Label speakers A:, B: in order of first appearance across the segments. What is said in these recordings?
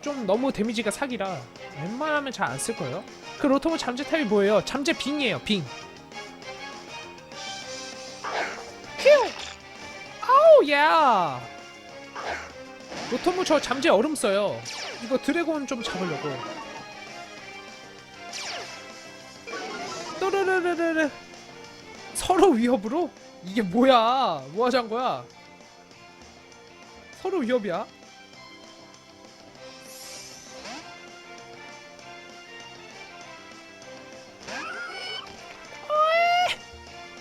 A: 좀 너무 데미지가 사기라 웬만하면 잘 안 쓸 거예요. 그 로토모 잠재 타입이 뭐예요? 잠재 빙이에요. 빙. 휴. 아우 야. 로토모 저 잠재 얼음 써요. 이거 드래곤 좀 잡으려고. 또르르르르르. 서로 위협으로? 이게 뭐야? 뭐 하자는 거야? 서로 위협이야?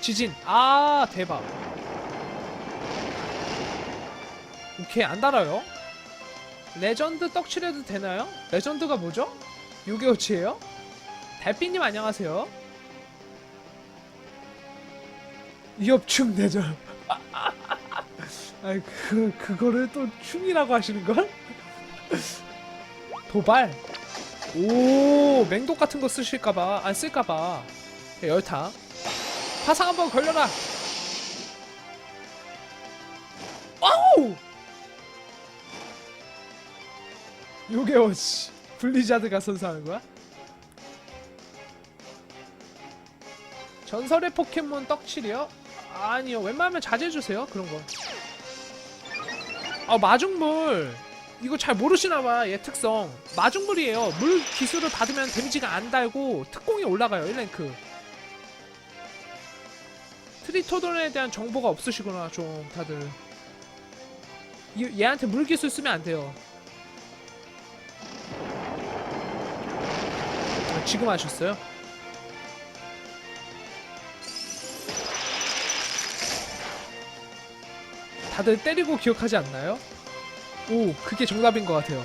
A: 지진. 아, 대박. 오케이, 안 달아요. 레전드 떡칠해도 되나요? 레전드가 뭐죠? 6개월치예요? 달빛님 안녕하세요. 위협충 내절. 아이 그 그거를 또 충이라고 하시는 걸? 도발. 오 맹독 같은 거 쓰실까봐 안 쓸까봐 열타. 화상 한번 걸려라. 아우! 요게 씨 블리자드가 선사하는 거야? 전설의 포켓몬 떡칠이요? 아니요 웬만하면 자제해주세요 그런 거. 아 마중물 이거 잘 모르시나봐 얘 특성 마중물이에요 물 기술을 받으면 데미지가 안 달고 특공이 올라가요 1랭크 트리토돈에 대한 정보가 없으시구나 좀 다들 이- 얘한테 물 기술 쓰면 안 돼요 아, 지금 하셨어요? 다들 때리고 기억하지 않나요? 오, 그게 정답인 것 같아요.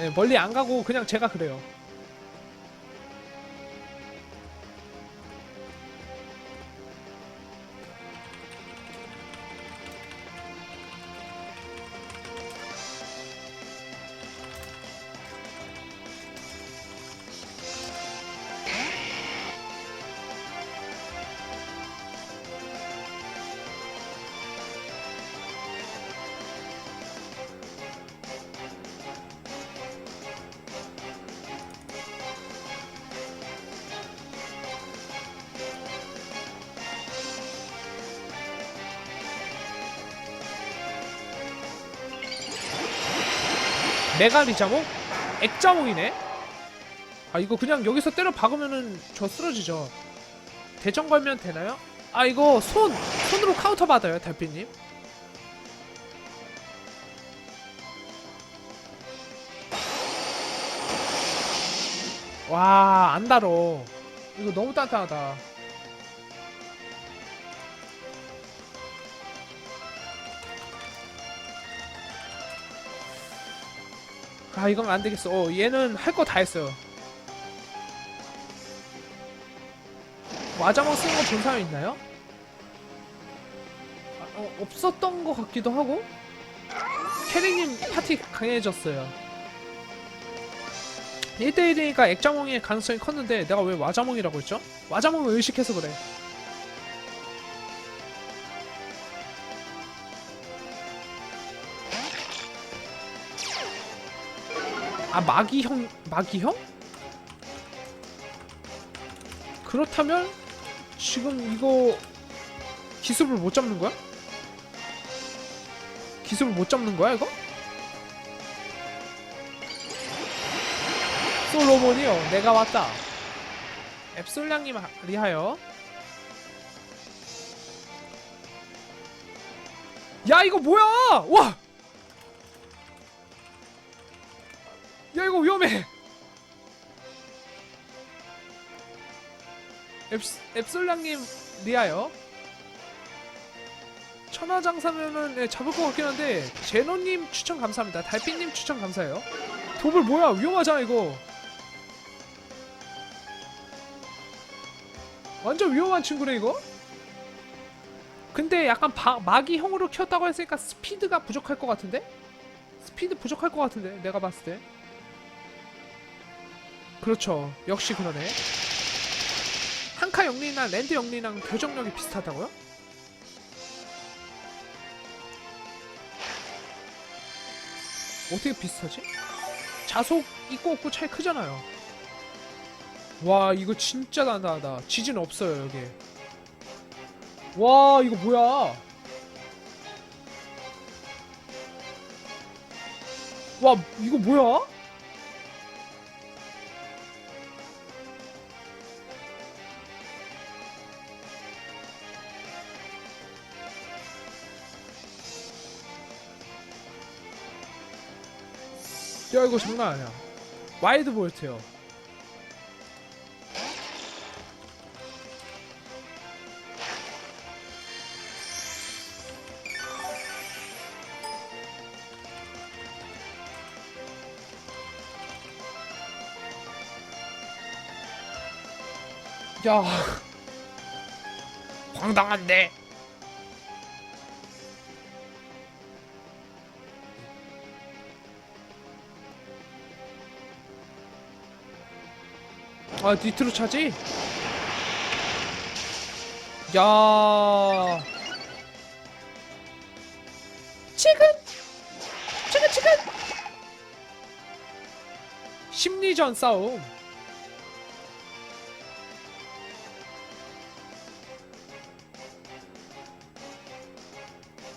A: 네, 멀리 안 가고 그냥 제가 그래요. 메가리자몽? 액자몽이네? 아 이거 그냥 여기서 때려 박으면은 저 쓰러지죠 대전 걸면 되나요? 아 이거 손! 손으로 카운터 받아요 달빛님 와 안달어 이거 너무 단단하다 아 이건 안 되겠어. 어, 얘는 할 거 다 했어요. 와자몽 쓰는 거 본 사람 있나요? 아, 어, 없었던 것 같기도 하고. 캐릭님 파티 강해졌어요. 1대1이니까 액자몽의 가능성이 컸는데 내가 왜 와자몽이라고 했죠? 와자몽을 의식해서 그래. 아 마기형 마기형? 그렇다면 지금 이거 기습을 못 잡는 거야? 기습을 못 잡는 거야 이거? 솔로몬이요 내가 왔다 앱솔량님 리하여 야 이거 뭐야 와 앱 앱솔랑님 리아요. 천하장사면은 네, 잡을 것 같긴 한데 제노님 추천 감사합니다. 달빛님 추천 감사해요. 도블 뭐야 위험하잖아 이거. 완전 위험한 친구네 이거. 근데 약간 바, 마기형으로 키웠다고 했으니까 스피드가 부족할 것 같은데? 스피드 부족할 것 같은데 내가 봤을 때. 그렇죠. 역시 그러네. 쌍카 영리나 랜드 영리랑 교정력이 비슷하다고요? 어떻게 비슷하지? 자속 있고 없고 차이 크잖아요 와 이거 진짜 단단하다 지진 없어요 여기 와 이거 뭐야 와 이거 뭐야? 야 이거 장난 아니야. 와이드 볼트요. 야 황당한데. 아 니트로 차지? 야. 지금? 지금 지금? 심리전 싸움.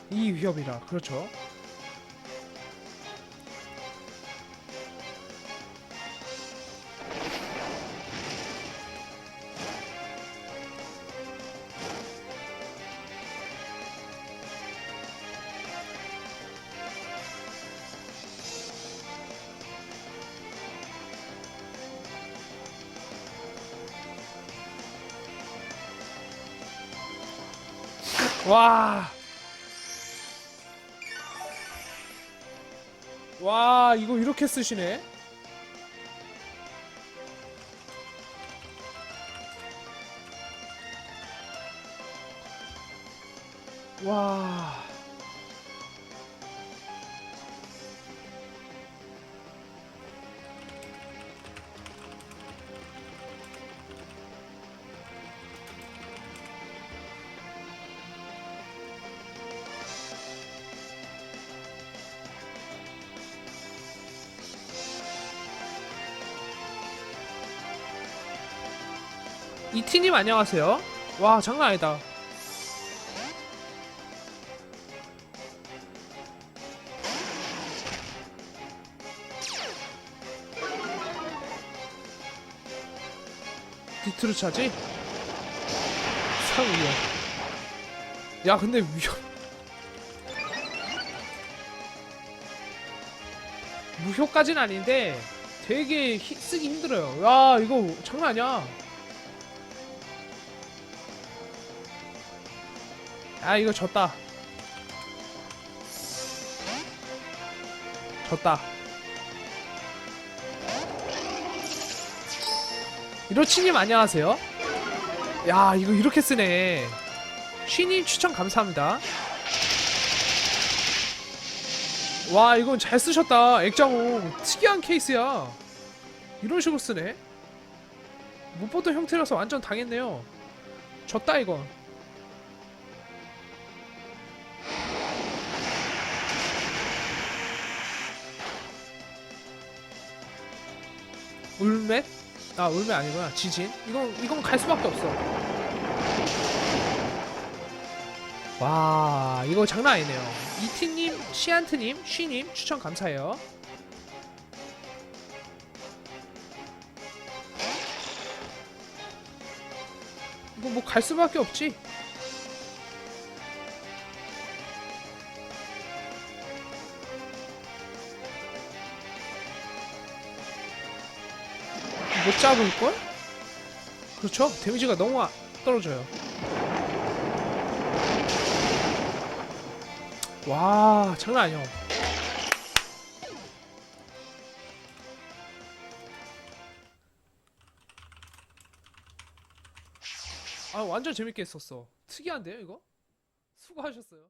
A: 이 위협이라 그렇죠 와. 와, 이거 이렇게 쓰시네. 와. 이티님 안녕하세요. 와, 장난 아니다. 비트로 차지? 상위야. 야, 근데 위험. 무효까진 아닌데 되게 히- 쓰기 힘들어요. 야, 이거 장난 아니야. 아 이거 졌다. 졌다. 이로치님 안녕하세요? 야 이거 이렇게 쓰네. 쉬님 추천 감사합니다. 와 이건 잘 쓰셨다. 액정홍. 특이한 케이스야. 이런 식으로 쓰네? 못 보던 형태라서 완전 당했네요. 졌다 이건 울멧? 아 울멧 아니구나. 지진? 이건 이건 갈 수밖에 없어. 와 이거 장난 아니네요. 이티님 시안트님 쉬님 추천 감사해요. 이거 뭐 갈 수밖에 없지 못 잡을걸? 그렇죠? 데미지가 너무 아- 떨어져요. 와 장난 아니야. 아 완전 재밌게 했었어. 특이한데요 이거? 수고하셨어요